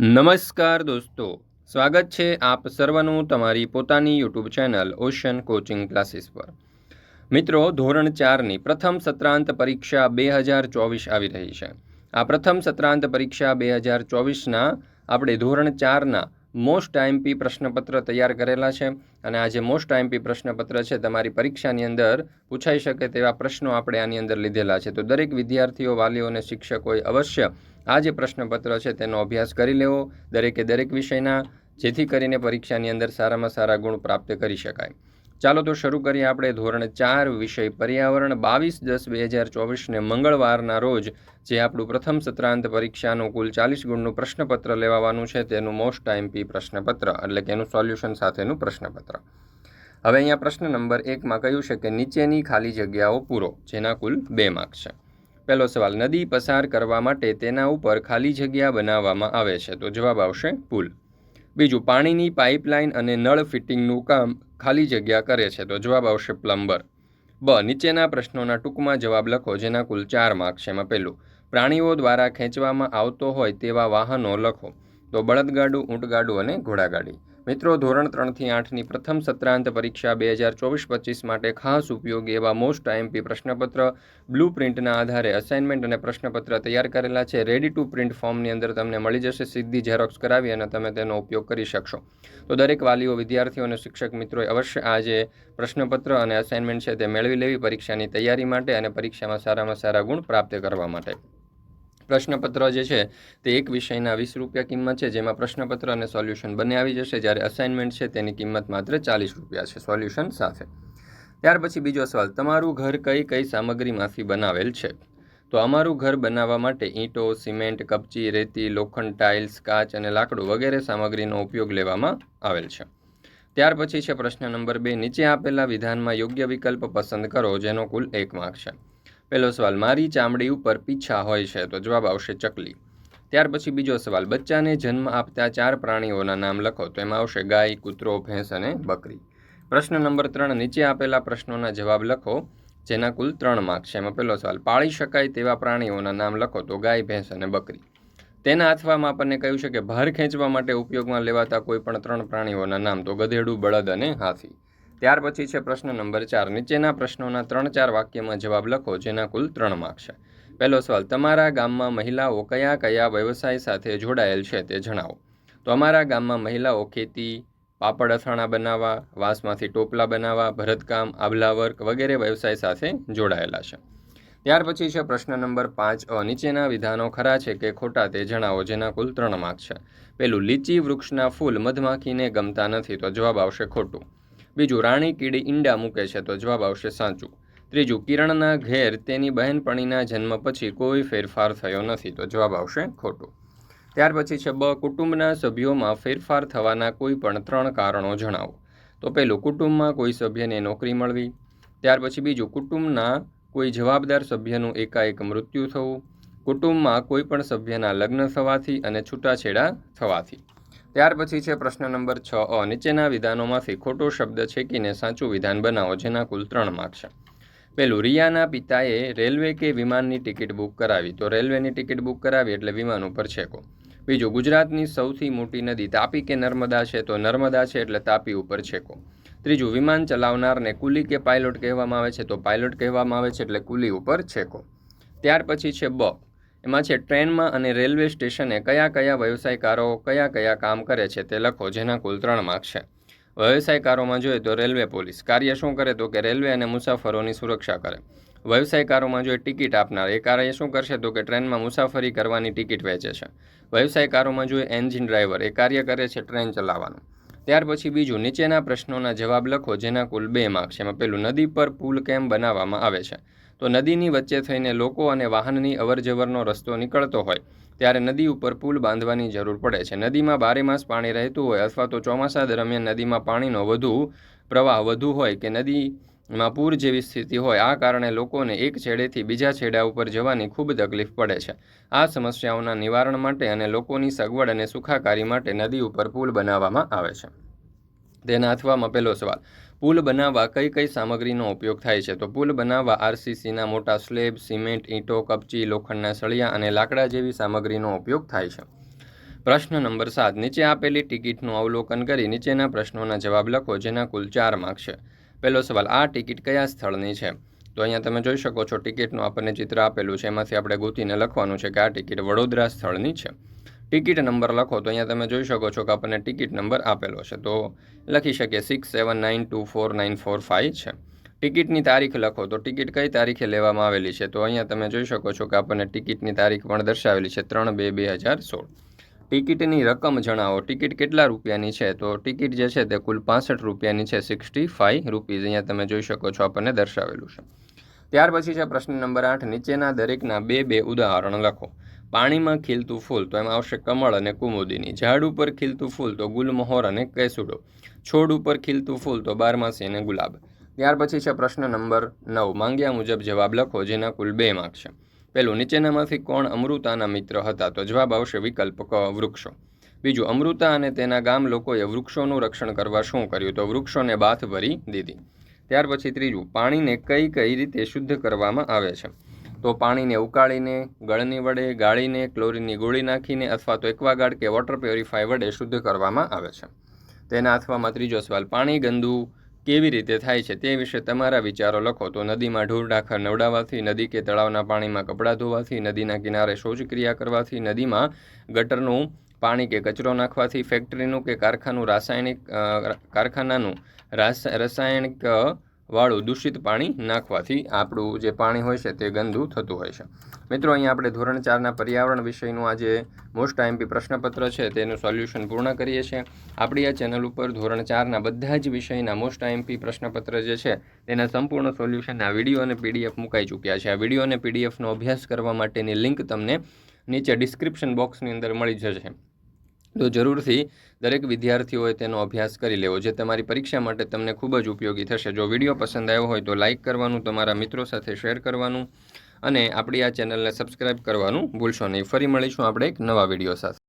નમસ્કાર દોસ્તો, સ્વાગત છે આપ સર્વનું તમારી પોતાની YouTube channel Ocean coaching classes પર. મિત્રો, ધોરણ ચારની પ્રથમ સત્રાંત પરીક્ષા બે હજાર ચોવીસ આવી રહી છે. આ પ્રથમ સત્રાંત પરીક્ષા બે હજાર ચોવીસના આપણે ધોરણ ચારના મોસ્ટ આઈએમપી પ્રશ્નપત્ર તૈયાર કરેલા છે અને આ જે મોસ્ટ આઈએમપી પ્રશ્નપત્ર છે, તમારી પરીક્ષાની અંદર પૂછાઈ શકે તેવા પ્રશ્નો આપણે આની અંદર લીધેલા છે. તો દરેક વિદ્યાર્થીઓ, વાલીઓ અને શિક્ષકોએ અવશ્ય આ જે પ્રશ્નપત્ર છે તેનો અભ્યાસ કરી લેવો. દરેકે દરેક વિષયના, જેથી કરીને પરીક્ષાની અંદર સારામાં સારા ગુણ પ્રાપ્ત કરી શકાય. ચાલો તો શરૂ કરીએ આપણે ધોરણ ચાર વિષય પર્યાવરણ. બાવીસ દસ બે હજાર ચોવીસને મંગળવારના રોજ જે આપણું પ્રથમ સત્રાંત પરીક્ષાનું કુલ ચાલીસ ગુણનું પ્રશ્નપત્ર લેવાનું છે, તેનું મોસ્ટ ટાઈમપી પ્રશ્નપત્ર, એટલે કે એનું સોલ્યુશન સાથેનું પ્રશ્નપત્ર. હવે અહીંયા પ્રશ્ન નંબર એકમાં કહ્યું છે કે નીચેની ખાલી જગ્યાઓ પૂરો, જેના કુલ બે માર્ક છે. પહેલો સવાલ, નદી પસાર કરવા માટે તેના ઉપર ખાલી જગ્યા બનાવવામાં આવે છે, તો જવાબ આવશે પુલ. બીજું, પાણીની પાઇપલાઇન અને નળ ફિટિંગનું કામ ખાલી જગ્યા કરે છે તો જવાબ આવશે પ્લમ્બર. બ, નીચેના પ્રશ્નોના ટૂંકમાં જવાબ લખો જેના કુલ ચાર માર્ક છે એમાં પહેલું, પ્રાણીઓ દ્વારા ખેંચવામાં આવતો હોય તેવા વાહનો લખો. તો બળદગાડું, ઊંટગાડું અને ઘોડાગાડી. મિત્રો, ધોરણ ત્રણથી આઠની પ્રથમ સત્રાંત પરીક્ષા બે હજાર ચોવીસ પચીસ માટે ખાસ ઉપયોગી એવા મોસ્ટ આઈએમપી પ્રશ્નપત્ર, બ્લુ પ્રિન્ટના આધારે અસાઇનમેન્ટ અને પ્રશ્નપત્ર તૈયાર કરેલા છે. રેડી ટુ પ્રિન્ટ ફોર્મની અંદર તમને મળી જશે. સીધી ઝેરોક્સ કરાવી અને તમે તેનો ઉપયોગ કરી શકશો. તો દરેક વાલીઓ, વિદ્યાર્થીઓ અને શિક્ષક મિત્રોએ અવશ્ય આ જે પ્રશ્નપત્ર અને અસાઇનમેન્ટ છે તે મેળવી લેવી પરીક્ષાની તૈયારી માટે અને પરીક્ષામાં સારામાં સારા ગુણ પ્રાપ્ત કરવા માટે. પ્રશ્નપત્ર જે છે તે એક વિષયના વીસ રૂપિયા કિંમત છે, જેમાં પ્રશ્નપત્ર અને સોલ્યુશન બંને આવી જશે. જ્યારે અસાઇનમેન્ટ છે તેની કિંમત માત્ર ચાલીસ રૂપિયા છે, સોલ્યુશન સાથે. ત્યાર પછી બીજો સવાલ, તમારું ઘર કઈ કઈ સામગ્રીમાંથી બનાવેલ છે? તો અમારું ઘર બનાવવા માટે ઈંટો, સિમેન્ટ, કપચી, રેતી, લોખંડ, ટાઇલ્સ, કાચ અને લાકડું વગેરે સામગ્રીનો ઉપયોગ લેવામાં આવેલ છે. ત્યાર પછી છે પ્રશ્ન નંબર બે, નીચે આપેલા વિધાનમાં યોગ્ય વિકલ્પ પસંદ કરો, જેનો કુલ એક માર્ક છે. પહેલો સવાલ, મારી ચામડી ઉપર પીછા હોય છે તો જવાબ આવશે ચકલી. ત્યાર પછી બીજો સવાલ, બચ્ચાને જન્મ આપતા ચાર પ્રાણીઓના નામ લખો, તો એમાં આવશે ગાય, કૂતરો, ભેંસ અને બકરી. પ્રશ્ન નંબર ત્રણ, નીચે આપેલા પ્રશ્નોના જવાબ લખો, જેના કુલ ત્રણ માર્ક છે. એમાં પહેલો સવાલ, પાળી શકાય તેવા પ્રાણીઓના નામ લખો તો ગાય, ભેંસ અને બકરી. તેના અથવામાં આપણને કહ્યું છે કે ભાર ખેંચવા માટે ઉપયોગમાં લેવાતા કોઈ પણ ત્રણ પ્રાણીઓના નામ, તો ગધેડું, બળદ અને હાથી. ત્યાર પછી છે પ્રશ્ન નંબર ચાર. નીચેના પ્રશ્નોના ત્રણ ચાર વાક્યમાં જવાબ લખો, જેના કુલ ત્રણ માર્ક છે. પહેલો સવાલ, તમારા ગામમાં મહિલાઓ કયા કયા વ્યવસાય સાથે જોડાયેલ છે તે જણાવો. તો અમારા ગામમાં મહિલાઓ ખેતી, પાપડ અથાણા બનાવવા, વાંસમાંથી ટોપલા બનાવવા, ભરતકામ, આભલા વર્ક વગેરે વ્યવસાય સાથે જોડાયેલા છે. ત્યાર પછી છે પ્રશ્ન નંબર પાંચ. અ, નીચેના વિધાનો ખરા છે કે ખોટા તે જણાવો, જેના કુલ ત્રણ માર્ક છે. પેલું લીચી વૃક્ષના ફૂલ મધમાખીને ગમતા નથી, તો જવાબ આવશે ખોટું. બીજું, રાણી કીડી ઈંડા મૂકે છે તો જવાબ આવશે સાચું. ત્રીજું, કિરણના ઘેર તેની બહેનપણીના જન્મ પછી કોઈ ફેરફાર થયો નથી તો જવાબ આવશે ખોટું. ત્યાર પછી છે, બ, કુટુંબના સભ્યોમાં ફેરફાર થવાના કોઈ પણ ત્રણ કારણો જણાવો. તો પહેલું, કુટુંબમાં કોઈ સભ્યને નોકરી મળવી ત્યાર પછી બીજું, કુટુંબના કોઈ જવાબદાર સભ્યનું એકાએક મૃત્યુ થવું. કુટુંબમાં કોઈ પણ સભ્યના લગ્ન થવાથી અને છૂટાછેડા થવાથી. ત્યાર પછી છે પ્રશ્ન નંબર છ અ. નીચેના વિધાનોમાંથી ખોટો શબ્દ છેકીને સાચું વિધાન બનાવો, જેના કુલ ત્રણ માર્ક છે. પેલું, રિયાના પિતાએ રેલવે કે વિમાનની ટિકિટ બુક કરાવી. તો રેલવેની ટિકિટ બુક કરાવી એટલે વિમાન ઉપર છેકો. બીજું, ગુજરાતની સૌથી મોટી નદી તાપી કે નર્મદા છે? તો નર્મદા છે એટલે તાપી ઉપર છેકો. ત્રીજું, વિમાન ચલાવનારને કુલી કે પાયલોટ કહેવામાં આવે છે? તો પાયલોટ કહેવામાં આવે છે એટલે કુલી ઉપર છેકો. ત્યાર પછી છે બ. એમાં છે, ટ્રેનમાં અને રેલવે સ્ટેશને કયા કયા વ્યવસાયકારો કયા કયા કામ કરે છે તે લખો, જેના કુલ ત્રણ માર્ક છે. વ્યવસાયકારોમાં જોઈએ તો રેલવે પોલીસ. કાર્ય શું કરે તો કે રેલવે અને મુસાફરોની સુરક્ષા કરે. વ્યવસાયકારોમાં જોઈએ ટિકિટ આપનાર. એ કાર્ય શું કરશે તો કે ટ્રેનમાં મુસાફરી કરવાની ટિકિટ વેચે છે. વ્યવસાયકારોમાં જોઈએ એન્જિન ડ્રાઈવર. એ કાર્ય કરે છે ટ્રેન ચલાવવાનું. ત્યાર પછી બીજું, નીચેના પ્રશ્નોના જવાબ લખો, જેના કુલ બે માર્ક છે. એમાં પેલું, નદી પર પુલ કેમ બનાવવામાં આવે છે? તો નદીની વચ્ચે થઈને લોકો અને વાહનની અવરજવરનો રસ્તો નીકળતો હોય, ત્યારે નદી ઉપર પુલ બાંધવાની જરૂર પડે છે. નદીમાં બારે માસ પાણી રહેતું હોય અથવા તો ચોમાસા દરમિયાન નદીમાં પાણીનો વધુ પ્રવાહ વધુ હોય કે નદીમાં પૂર જેવી સ્થિતિ હોય, આ કારણે લોકોને એક છેડેથી બીજા છેડા ઉપર જવાની ખૂબ તકલીફ પડે છે. આ સમસ્યાઓના નિવારણ માટે અને લોકોની સગવડ અને સુખાકારી માટે નદી ઉપર પુલ બનાવવામાં આવે છે. તેના અથવામાં પહેલો સવાલ, પુલ બનાવવા કઈ કઈ સામગ્રીનો ઉપયોગ થાય છે? તો પુલ બનાવવા આરસીસીના મોટા સ્લેબ, સિમેન્ટ, ઈંટો, કપચી, લોખંડના સળિયા અને લાકડા જેવી સામગ્રીનો ઉપયોગ થાય છે? પ્રશ્ન નંબર સાત, નીચે આપેલી ટિકિટનું અવલોકન કરી નીચેના પ્રશ્નોના જવાબ લખો, જેના કુલ ચાર માર્ક છે. પહેલો સવાલ, આ ટિકિટ કયા સ્થળની છે? તો અહીંયા તમે જોઈ શકો છો, ટિકિટનું આપણને ચિત્ર આપેલું છે, એમાંથી આપણે ગોતીને લખવાનું છે કે આ ટિકિટ વડોદરા સ્થળની છે. ટિકિટ નંબર લખો તો અહીંયા તમે જોઈ શકો છો કે આપણને ટિકિટ નંબર આપેલો છે. તો લખી શકીએ six seven nine two four nine four five છે. ટિકિટની તારીખ લખો તો ટિકિટ કઈ તારીખે લેવામાં આવેલી છે? તો અહીંયા તમે જોઈ શકો છો કે આપણને ટિકિટની તારીખ પણ દર્શાવેલી છે ત્રણ બે બે હજાર સોળ. ટિકિટની રકમ જણાવો. ટિકિટ કેટલા રૂપિયાની છે? તો ટિકિટ જે છે તે કુલ પાસઠ રૂપિયાની છે સિક્સટી ફાઇવ રૂપીઝ અહીંયા તમે જોઈ શકો છો આપણને દર્શાવેલું છે. ત્યાર પછી છે પ્રશ્ન નંબર આઠ. નીચેના દરેકના બે બે ઉદાહરણ લખો. પાણીમાં ખીલતું ફૂલ તો એમાં આવશે કમળ અને કુમુદિની. ઝાડ ઉપર ખીલતું ફૂલ તો ગુલમહોર અને કેસુડો. છોડ ઉપર ખીલતું ફૂલ તો બારમાસી અને ગુલાબ. ત્યાર પછી છે પ્રશ્ન નંબર નવ. માંગ્યા મુજબ જવાબ લખો, જેના કુલ બે માર્ક છે. પહેલું નીચેનામાંથી કોણ અમૃતાના મિત્ર હતા? તો જવાબ આવશે વિકલ્પ ક, વૃક્ષો. બીજું, અમૃતા અને તેના ગામ લોકોએ વૃક્ષોનું રક્ષણ કરવા શું કર્યું? તો વૃક્ષોને બાથ ભરી દીધી. ત્યાર પછી ત્રીજું, પાણીને કઈ કઈ રીતે શુદ્ધ કરવામાં આવે છે? તો પાણીને ઉકાળીને, ગળની વડે ગાળીને, ક્લોરીનની ગોળી નાખીને અથવા તો એક્વાગાર્ડ કે વોટર પ્યોરીફાય વડે શુદ્ધ કરવામાં આવે છે. તેના અથવામાં ત્રીજો સવાલ, પાણી ગંદુ કેવી રીતે થાય છે તે વિશે તમારા વિચારો લખો. તો નદીમાં ઢોર ઢાખર નવડાવવાથી, નદી કે તળાવના પાણીમાં કપડાં ધોવાથી, નદીના કિનારે શૌચક્રિયા કરવાથી, નદીમાં ગટરનું પાણી કે કચરો નાખવાથી, ફેક્ટરીનું કે કારખાનું રાસાયણિક કારખાનાનું રાસ, રાસાયણિક વાળું દૂષિત પાણી નાખવાથી આપણું જે પાણી હોય છે તે ગંદુ થતું હોય છે. મિત્રો, અહીંયા આપણે ધોરણ ચારના પર્યાવરણ વિષયનું આજે મોસ્ટ આઈએમપી પ્રશ્નપત્ર છે, તેનું સોલ્યુશન પૂર્ણ કરીએ છીએ. આપણી આ ચેનલ ઉપર ધોરણ ચારના બધા જ વિષયના મોસ્ટ આઈએમપી પ્રશ્નપત્ર જે છે, તેના સંપૂર્ણ સોલ્યુશનના વીડિયો અને પીડીએફ મુકાઈ ચૂક્યા છે. આ વીડિયો અને પીડીએફનો અભ્યાસ કરવા માટેની લિંક તમને નીચે ડિસ્ક્રિપ્શન બોક્સની અંદર મળી જશે. તો જરૂરથી દરેક વિદ્યાર્થીઓએ તેનો અભ્યાસ કરી લેવો, જે તમારી પરીક્ષા માટે તમને ખૂબ જ ઉપયોગી થશે. જો વીડિયો પસંદ આવ્યો હોય તો લાઇક કરવાનું, તમારા મિત્રો સાથે શેર કરવાનું અને આપણી આ ચેનલને સબસ્ક્રાઇબ કરવાનું ભૂલશો નહીં. ફરી મળીશું આપણે એક નવા વીડિયો સાથે.